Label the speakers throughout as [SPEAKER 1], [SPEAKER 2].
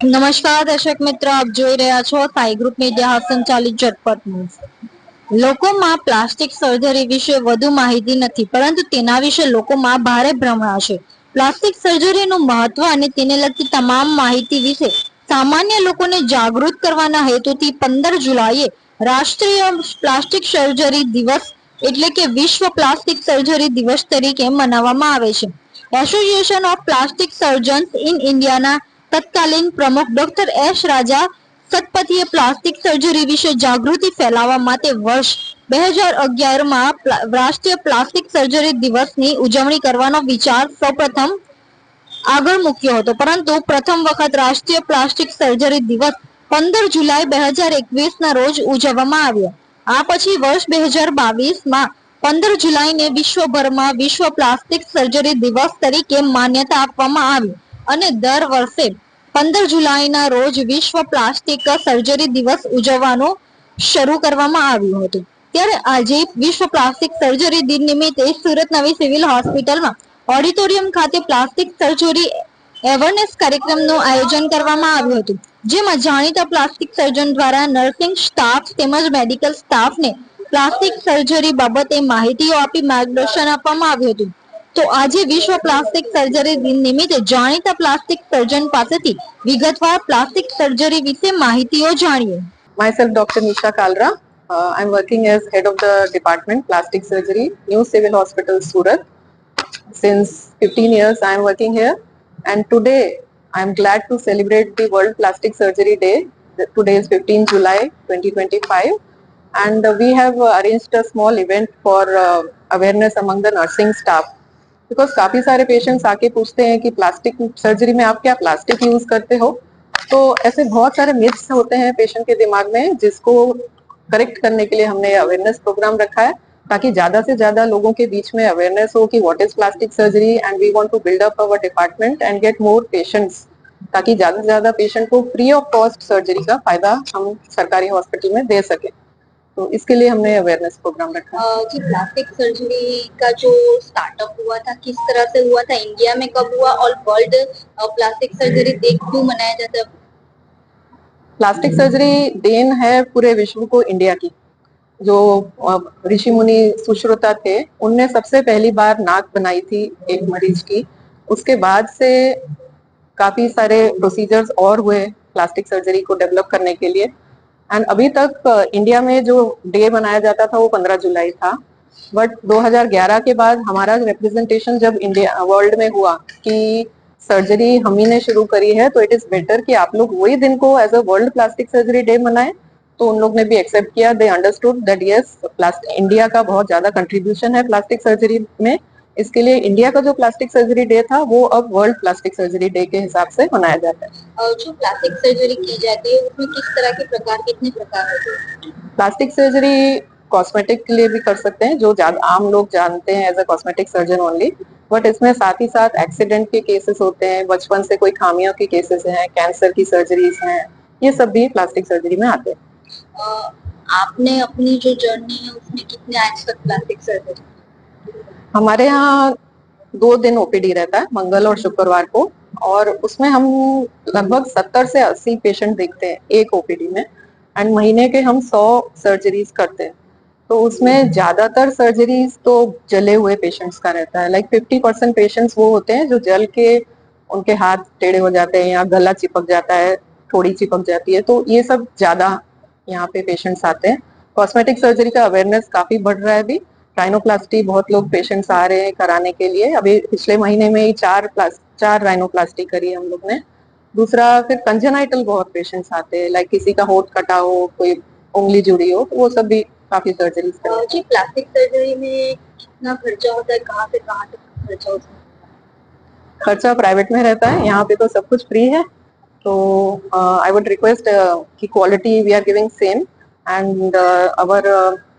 [SPEAKER 1] નમસ્કાર, દર્શક મિત્રો, આપ જોઈ રહ્યા છો સાઈ ગ્રુપ મીડિયા સંચાલિત ઝટપટ ન્યૂઝ. લોકોમાં પ્લાસ્ટિક સર્જરી વિશે વધુ માહિતી નથી, પરંતુ તેના વિશે લોકોમાં ભારે ભ્રમણા છે પ્લાસ્ટિક સર્જરીનું મહત્વ અને તેને લગતી તમામ માહિતી વિશે સામાન્ય લોકોને જાગૃત કરવાના હેતુથી પંદર જુલાઈએ રાષ્ટ્રીય પ્લાસ્ટિક સર્જરી દિવસ એટલે કે વિશ્વ પ્લાસ્ટિક સર્જરી દિવસ તરીકે મનાવવામાં આવે છે. Association of plastic surgeons in ઇન્ડિયાના તત્કાલીન પ્રમુખ ડોક્ટર એશ રાજા સતપથીએ પ્લાસ્ટિક સર્જરી વિશે જાગૃતિ ફેલાવવા માટે વર્ષ બે હજાર અગિયારમાં રાષ્ટ્રીય પ્લાસ્ટિક સર્જરી દિવસની ઉજવણી કરવાનો વિચાર સૌપ્રથમ આગળ મૂક્યો હતો. પરંતુ પ્રથમ વખત રાષ્ટ્રીય પ્લાસ્ટિક સર્જરી દિવસ પંદર જુલાઈ બે હજાર એકવીસ ના રોજ ઉજવવામાં આવ્યો. આ પછી વર્ષ બે હજાર બાવીસમાં પંદર જુલાઈને વિશ્વભરમાં વિશ્વ પ્લાસ્ટિક સર્જરી દિવસ તરીકે માન્યતા આપવામાં આવી અને દર વર્ષે પંદર જુલાઈના રોજ વિશ્વ પ્લાસ્ટિક સર્જરી દિવસ ઉજવવાનું શરૂ કરવામાં આવ્યું હતું. ત્યારે આજે વિશ્વ પ્લાસ્ટિક સર્જરી દિન નિમિત્તે સુરત નવી સિવિલ હોસ્પિટલમાં ઓડિટોરિયમ ખાતે પ્લાસ્ટિક સર્જરી એવરનેસ કાર્યક્રમનું આયોજન કરવામાં આવ્યું હતું. જેમાં જાણીતા પ્લાસ્ટિક સર્જન દ્વારા નર્સિંગ સ્ટાફ તેમજ મેડિકલ સ્ટાફને પ્લાસ્ટિક સર્જરી બાબતે માહિતીઓ આપી માર્ગદર્શન આપવામાં આવ્યું હતું. તો આજે વિશ્વ પ્લાસ્ટિક સર્જરી દિન નિમિત્તે જાણીતા પ્લાસ્ટિક સર્જન પાસેથી વિગતવાર પ્લાસ્ટિક સર્જરી વિશે માહિતીઓ જાણીએ
[SPEAKER 2] Myself, Dr. Nisha Kalra. Uh, I'm working as head of the department plastic surgery, New Civil Hospital, Surat. Since 15 years, I'm working here, and today I'm glad to celebrate the World Plastic Surgery Day. The- Today is 15 July 2025, and uh, we have uh, arranged a small event for uh, awareness among the nursing staff. because काफ़ी सारे patients आके पूछते हैं कि plastic surgery में आप क्या plastic use करते हो? तो ऐसे बहुत सारे मिथ्स होते हैं पेशेंट के दिमाग में, जिसको करेक्ट करने के लिए हमने अवेयरनेस प्रोग्राम रखा है, ताकि ज़्यादा से ज़्यादा लोगों के बीच में अवेयरनेस हो कि what is plastic surgery and we want to build up our department and get more patients ताकि ज़्यादा से ज़्यादा पेशेंट को फ्री ऑफ़ कॉस्ट सर्जरी का फ़ायदा हम सरकारी हॉस्पिटल में दे सके। तो इसके लिए हमने अवेयरनेस प्रोग्राम रखा।
[SPEAKER 1] जी प्लास्टिक सर्जरी का जो स्टार्टअप हुआ था किस तरह से हुआ था इंडिया में कब हुआ और वर्ल्ड प्लास्टिक सर्जरी डे क्यों मनाया जाता है?
[SPEAKER 2] प्लास्टिक सर्जरी देन है पूरे विश्व को इंडिया की। जो ऋषि मुनि सुश्रुता थे उनने सबसे पहली बार नाक बनाई थी एक मरीज़ की। उसके बाद से काफ़ी सारे प्रोसीजर्स और हुए प्लास्टिक सर्जरी को डेवलप करने के लिए। एंड अभी तक इंडिया में जो डे मनाया जाता था वो 15 जुलाई था। बट 2011 के बाद हमारा रिप्रेजेंटेशन जब इंडिया वर्ल्ड में हुआ कि सर्जरी हम ही ने शुरू करी है तो इट इज़ बेटर कि आप लोग वही दिन को as a world plastic surgery day मनाएँ। तो उन लोग ने भी एक्सेप्ट किया। They understood that yes plastic India का बहुत ज़्यादा कंट्रीब्यूशन है प्लास्टिक सर्जरी में। इसके लिए इंडिया का जो प्लास्टिक सर्जरी डे था वो अब वर्ल्ड प्लास्टिक सर्जरी डे के हिसाब से मनाया जाता है।
[SPEAKER 1] जो प्लास्टिक सर्जरी की जाती है उसमें किस तरह के प्रकार कितने प्रकार होते हैं?
[SPEAKER 2] प्लास्टिक सर्जरी कॉस्मेटिक के लिए भी कर सकते हैं जो आम लोग जानते हैं as a cosmetic surgeon only but इसमें साथ ही साथ एक्सीडेंट के केसेस होते हैं बचपन से कोई खामियों के केसेस हैं कैंसर की सर्जरीज हैं ये सब भी प्लास्टिक सर्जरी में आते हैं।
[SPEAKER 1] आपने अपनी जो जर्नी है उसमें कितने आज तक प्लास्टिक सर्जरी
[SPEAKER 2] हमारे यहाँ दो दिन ओपीडी रहता है, मंगल और शुक्रवार को, और उसमें हम लगभग सत्तर से अस्सी पेशेंट देखते हैं एक ओपीडी में एंड महीने के हम सौ सर्जरीज करते हैं। तो उसमें ज़्यादातर सर्जरीज तो जले हुए पेशेंट्स का रहता है लाइक फिफ्टी परसेंट पेशेंट्स वो होते हैं जो जल के उनके हाथ टेढ़े हो जाते हैं या गला चिपक जाता है, थोड़ी चिपक जाती है तो ये सब ज़्यादा यहाँ पे पेशेंट्स आते हैं। कॉस्मेटिक सर्जरी का अवेयरनेस काफ़ी बढ़ रहा है अभी राइनोप्लास्टी बहुत लोग पेशेंट्स आ रहे हैं कराने के लिए। अभी पिछले महीने में ही चार प्लास चार राइनोप्लास्टी करी है हम लोग ने। दूसरा फिर कंजेनाइटल बहुत पेशेंट्स आते हैं लाइक किसी का होठ कटा हो कोई उंगली जुड़ी हो तो वो सब भी काफ़ी सर्जरीज
[SPEAKER 1] अ, जी प्लास्टिक सर्जरी में कितना खर्चा होता है? कहाँ से कहाँ तक खर्चा होता है?
[SPEAKER 2] खर्चा प्राइवेट में रहता है यहाँ पे तो सब कुछ फ्री है। तो आई वुड रिक्वेस्ट कि quality we are giving same and our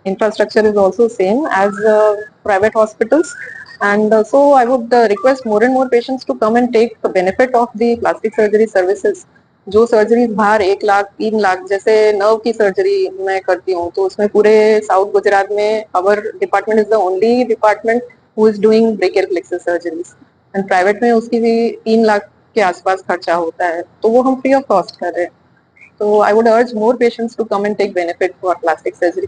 [SPEAKER 2] infrastructure is also same as uh, private hospitals. And uh, so i would uh, request more and more patients to come and take the benefit of the plastic surgery services. जो surgeries बाहर एक लाख तीन लाख जैसे nerve की surgery मैं करती हूँ तो उसमें पूरे साउथ गुजरात में our department is the only department who is doing brachial plexus surgeries and private में उसकी भी तीन लाख के आसपास खर्चा होता है तो वो हम फ्री ऑफ़ कॉस्ट कर रहे हैं। तो I would urge more patients to come and take benefit for plastic surgery